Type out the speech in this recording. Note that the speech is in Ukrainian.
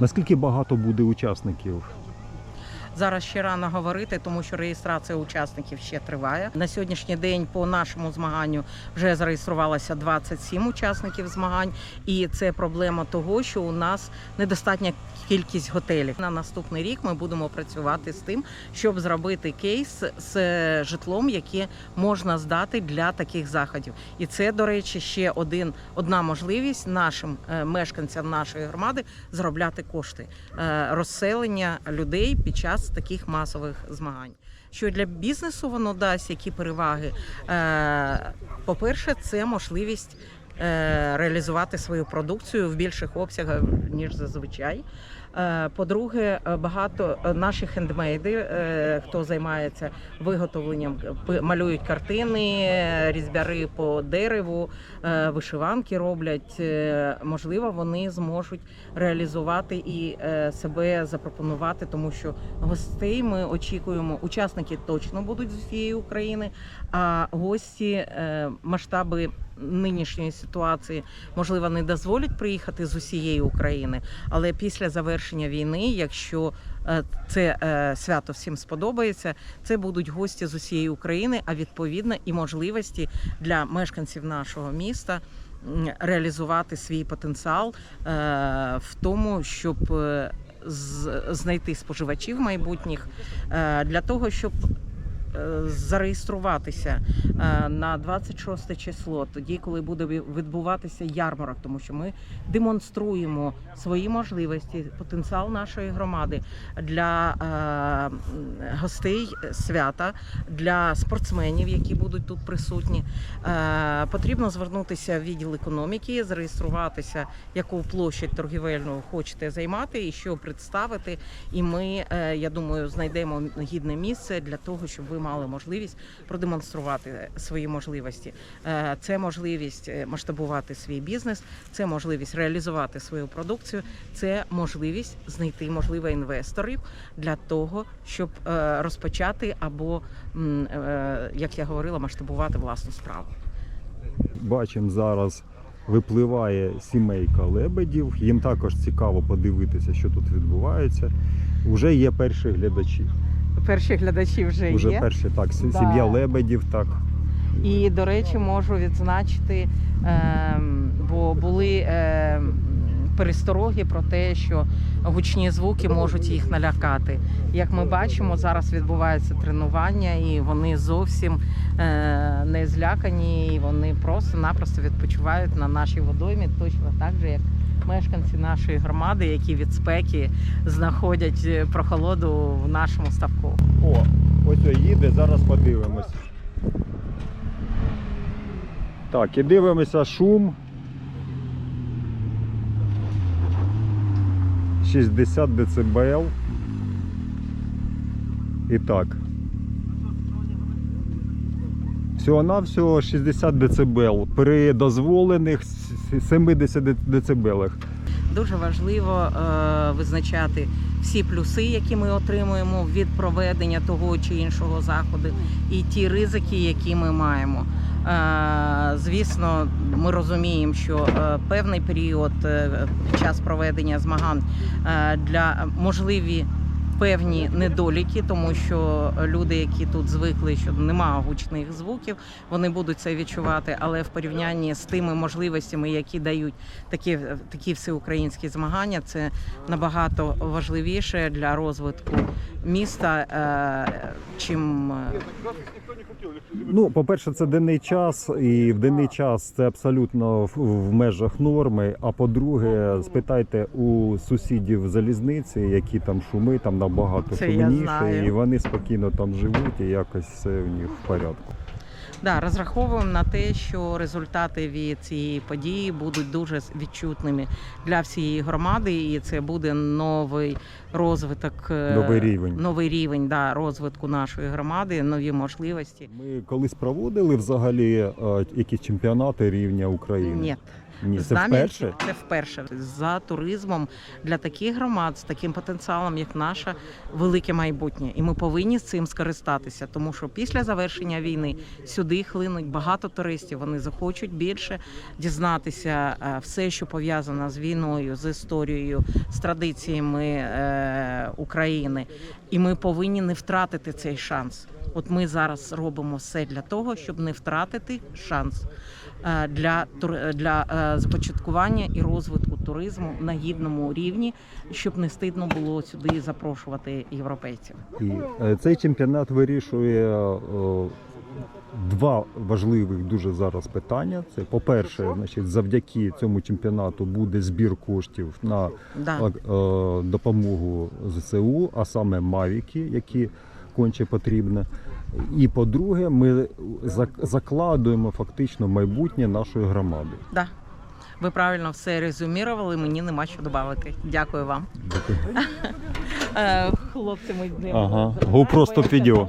Наскільки багато буде учасників? Зараз ще рано говорити, тому що реєстрація учасників ще триває. На сьогоднішній день по нашому змаганню вже зареєструвалося 27 учасників змагань, і це проблема того, що у нас недостатня кількість готелів. На наступний рік ми будемо працювати з тим, щоб зробити кейс з житлом, яке можна здати для таких заходів. І це, до речі, ще один одна можливість нашим е, мешканцям нашої громади заробляти кошти е, розселення людей під час таких масових змагань. Що для бізнесу воно дасть які переваги? Е, По-перше, це можливість реалізувати свою продукцію в більших обсягах ніж зазвичай. Е, По-друге, е, багато е, наших хендмейди, е, хто займається виготовленням, малюють картини, е, різьбяри по дереву, е, вишиванки роблять. Е, Можливо, вони зможуть реалізувати і е, себе запропонувати, тому що гостей ми очікуємо. Учасники точно будуть з усієї України, а гості е, масштаби. Нинішньої ситуації можливо не дозволять приїхати з усієї України, але після завершення війни, якщо е, це е, свято всім сподобається, це будуть гості з усієї України, а відповідно і можливості для мешканців нашого міста реалізувати свій потенціал е, в тому, щоб е, знайти споживачів майбутніх е, для того, щоб зареєструватися е, на 26 число, тоді, коли буде відбуватися ярмарок, тому що ми демонструємо свої можливості, потенціал нашої громади для е, гостей свята, для спортсменів, які будуть тут присутні. Е, Потрібно звернутися в відділ економіки, зареєструватися, яку площадь торгівельну хочете займати і що представити. І ми, е, я думаю, знайдемо гідне місце для того, щоб ви мали можливість продемонструвати свої можливості. Е, Це можливість е, масштабувати свій бізнес, це можливість реалізувати свою продукцію, це можливість знайти можливо інвесторів для того, щоб е, розпочати або, як я говорила, масштабувати власну справу. Бачимо зараз. Випливає сімейка лебедів. Їм також цікаво подивитися, що тут відбувається. Уже є перші глядачі. Перші глядачі вже Уже є. перші так, сі- Да. сім'я лебедів, так. І, до речі, можу відзначити, ем, бо були ем, перестороги про те, що гучні звуки можуть їх налякати. Як ми бачимо, зараз відбувається тренування, і вони зовсім е, не злякані, і вони просто-напросто відпочивають на нашій водоймі, точно так же, як мешканці нашої громади, які від спеки знаходять е, прохолоду в нашому ставку. О, ось їде, зараз подивимось. Так, і дивимося шум. 60 дБ. І так. Всього-навсього 60 дБ при дозволених 70 дБ. Дуже важливо е, визначати всі плюси, які ми отримуємо від проведення того чи іншого заходу, і ті ризики, які ми маємо. Е, звісно, ми розуміємо, що е, певний період час проведення змагань для можливі. Певні недоліки, тому що люди, які тут звикли, що немає гучних звуків, вони будуть це відчувати. Але в порівнянні з тими можливостями, які дають такі, такі всеукраїнські змагання, це набагато важливіше для розвитку міста, е, чим е, Ну, по-перше, це денний час, і в денний час це абсолютно в, в межах норми. А по-друге, спитайте у сусідів залізниці, які там шуми, там набагато Це шумніше, і вони спокійно там живуть, і якось все в них в порядку. Да, розраховуємо на те, що результати від цієї події будуть дуже відчутними для всієї громади, і це буде новий розвиток, е, Новий рівень. новий рівень да, розвитку нашої громади, нові можливості. Ми колись проводили взагалі е, якісь чемпіонати рівня України. Ні, Ні, це нами вперше. це вперше за туризмом для таких громад з таким потенціалом, як наша, велике майбутнє, і ми повинні з цим скористатися, тому що після завершення війни сюди хлинуть багато туристів. Вони захочуть більше дізнатися е, все, що пов'язано з війною, з історією, з традиціями е, України. І ми повинні не втратити цей шанс. От ми зараз робимо все для того, щоб не втратити шанс е, для тур- для е, започаткування і розвитку туризму на гідному рівні, щоб не стидно було сюди запрошувати європейців. І е, цей чемпіонат вирішує е, два важливих дуже зараз питання. Це, по-перше, значить, завдяки цьому чемпіонату буде збір коштів на Да. е, допомогу ЗСУ, а саме Мавіки, які конче потрібне. І по-друге, ми закладуємо фактично майбутнє нашої громади. Да. Ви правильно все резюмірували, мені нема що додати. Дякую вам. Дякую. Е, Хлопці, ми йдемо. Ага, Забираємо. GoPro стоп відео.